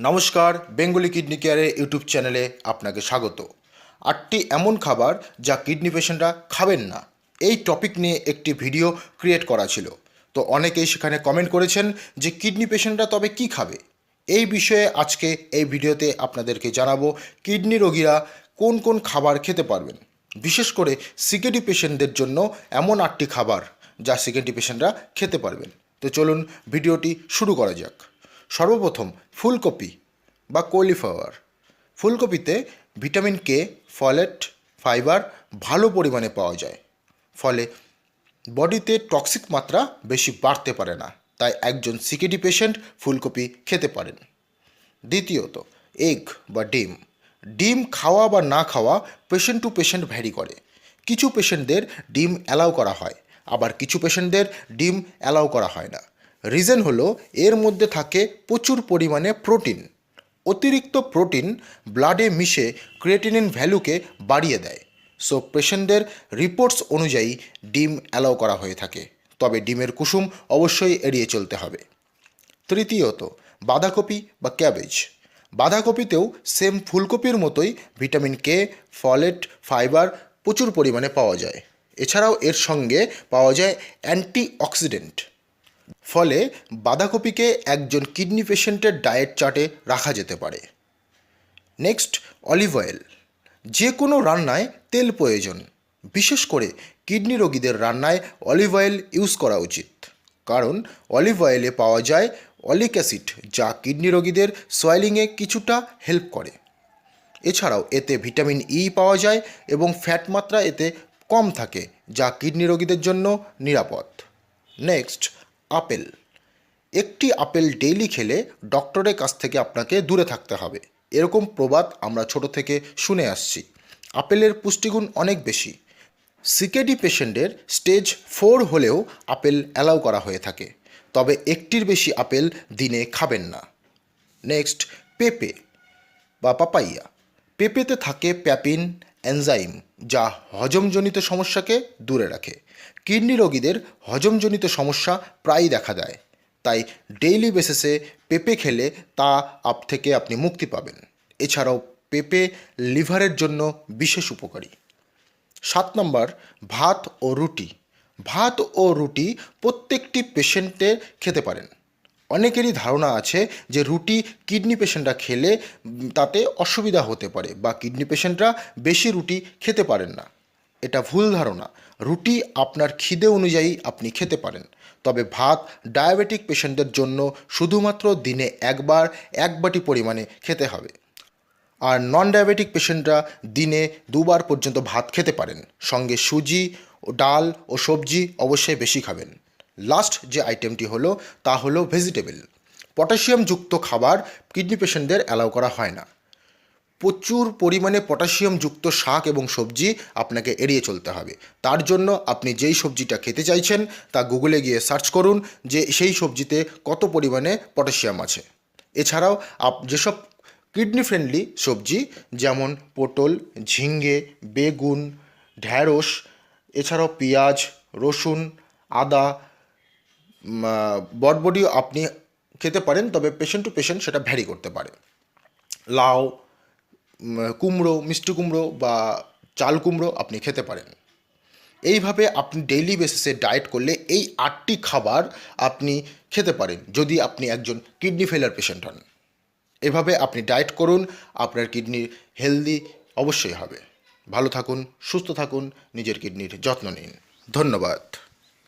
নমস্কার, Bengali kidney কেয়ারের YouTube চ্যানেলে আপনাকে স্বাগত। আটটি এমন খাবার যা কিডনি পেশেন্টরা খাবেন না। এই টপিক নিয়ে একটি ভিডিও ক্রিয়েট করা ছিল। তো অনেকেই সেখানে কমেন্ট করেছেন যে কিডনি পেশেন্টরা তবে কি খাবে? এই বিষয়ে আজকে এই ভিডিওতে আপনাদেরকে জানাব কিডনি রোগীরা কোন কোন খাবার খেতে পারবেন। বিশেষ করে সিকেডি পেশেন্টদের জন্য এমন আটটি খাবার যা সিকেডি পেশেন্টরা খেতে পারবেন। তো চলুন ভিডিওটি শুরু করা যাক। সর্বপ্রথম ফুলকপি বা কলিফ্লাওয়ার। ফুলকপিতে ভিটামিন কে, ফলেট, ফাইবার ভালো পরিমাণে পাওয়া যায়। ফলে বডিতে টক্সিক মাত্রা বেশি বাড়তে পারে না। তাই একজন সিকেডি পেশেন্ট ফুলকপি খেতে পারেন। দ্বিতীয়ত, এগ বা ডিম। ডিম খাওয়া বা না খাওয়া পেশেন্ট টু পেশেন্ট ভ্যারি করে। কিছু পেশেন্টদের ডিম অ্যালাউ করা হয়, আবার কিছু পেশেন্টদের ডিম অ্যালাউ করা হয় না। রিজন হলো, এর মধ্যে থাকে প্রচুর পরিমাণে প্রোটিন অতিরিক্ত প্রোটিন ব্লাডে মিশে ক্রিয়েটিনিন ভ্যালুকে বাড়িয়ে দেয়। সো পেশেন্টদের রিপোর্টস অনুযায়ী ডিম অ্যালাউ করা হয়ে থাকে। তবে ডিমের কুসুম অবশ্যই এড়িয়ে চলতে হবে। তৃতীয়ত, বাঁধাকপি বা ক্যাবেজ বাঁধাকপিতেও সেম ফুলকপির মতোই ভিটামিন কে ফলেট ফাইবার প্রচুর পরিমাণে পাওয়া যায়। এছাড়াও এর সঙ্গে পাওয়া যায় অ্যান্টি অক্সিডেন্ট ফলে বাঁধাকপিকে একজন কিডনি পেশেন্টের ডায়েট চার্টে রাখা যেতে পারে। Next, olive oil. যে কোনো রান্নায় তেল প্রয়োজন। বিশেষ করে কিডনি রোগীদের রান্নায় অলিভ অয়েল ইউজ করা উচিত। কারণ অলিভ অয়েলে পাওয়া যায় অলিক অ্যাসিড যা কিডনি রোগীদের সোয়েলিংয়ে কিছুটা হেল্প করে। এছাড়াও এতে ভিটামিন ই পাওয়া যায় এবং ফ্যাট মাত্রা এতে কম থাকে, যা কিডনি রোগীদের জন্য নিরাপদ। Next apple. একটি আপেল ডেইলি খেলে ডক্টরের কাছ থেকে আপনাকে দূরে থাকতে হবে। এরকম প্রবাদ আমরা ছোট থেকে শুনে আসছি। আপেলের পুষ্টিগুণ অনেক বেশি। সিকেডি পেশেন্টের স্টেজ ফোর হলেও আপেল অ্যালাউ করা হয়ে থাকে। তবে একটির বেশি আপেল দিনে খাবেন না। নেক্সট পেঁপে বা পাপাইয়া। পেঁপেতে থাকে প্যাপিন এনজাইম, যা হজমজনিত সমস্যাকে দূরে রাখে। কিডনি রোগীদের হজমজনিত সমস্যা প্রায়ই দেখা দেয়। তাই ডেইলি বেসিসে পেঁপে খেলে তা আপ থেকে আপনি মুক্তি পাবেন। এছাড়াও পেঁপে লিভারের জন্য বিশেষ উপকারী। সাত নম্বর, ভাত ও রুটি। ভাত ও রুটি প্রত্যেকটি পেশেন্টে খেতে পারেন। অনেকেরই ধারণা আছে যে রুটি কিডনি পেশেন্টরা খেলে তাতে অসুবিধা হতে পারে বা কিডনি পেশেন্টরা বেশি রুটি খেতে পারেন না। এটা ভুল ধারণা। রুটি আপনার খিদে অনুযায়ী আপনি খেতে পারেন। তবে ভাত ডায়াবেটিক পেশেন্টদের জন্য শুধুমাত্র দিনে একবার এক বাটি পরিমাণে খেতে হবে। আর নন ডায়াবেটিক পেশেন্টরা দিনে দুবার পর্যন্ত ভাত খেতে পারেন। সঙ্গে সুজি ও ডাল ও সবজি অবশ্যই বেশি খাবেন। লাস্ট যে আইটেমটি হলো, তা হলো ভেজিটেবল পটাশিয়ামযুক্ত খাবার কিডনি পেশেন্টদের অ্যালাউ করা হয় না। প্রচুর পরিমাণে পটাশিয়ামযুক্ত শাক এবং সবজি আপনাকে এড়িয়ে চলতে হবে। তার জন্য আপনি যেই সবজিটা খেতে চাইছেন, তা গুগলে গিয়ে সার্চ করুন যে সেই সবজিতে কত পরিমাণে পটাশিয়াম আছে। এছাড়াও আপ, যেসব কিডনি ফ্রেন্ডলি সবজি, যেমন পটল, ঝিঙ্গে, বেগুন, ঢ্যাঁড়স, এছাড়াও পেঁয়াজ, রসুন, আদা বটবডিও আপনি খেতে পারেন, তবে পেশেন্ট টু পেশেন্ট সেটা ভ্যারি করতে পারে। লাউ কুমড়ো, মিষ্টি কুমড়ো বা চাল কুমড়ো আপনি খেতে পারেন। এইভাবে আপনি ডেইলি বেসিসে ডায়েট করলে এই আটটি খাবার আপনি খেতে পারেন, যদি আপনি একজন কিডনি ফেলার পেশেন্ট হন। এভাবে আপনি ডায়েট করুন, আপনার কিডনির হেলদি অবশ্যই হবে। ভালো থাকুন, সুস্থ থাকুন, নিজের কিডনির যত্ন নিন। ধন্যবাদ।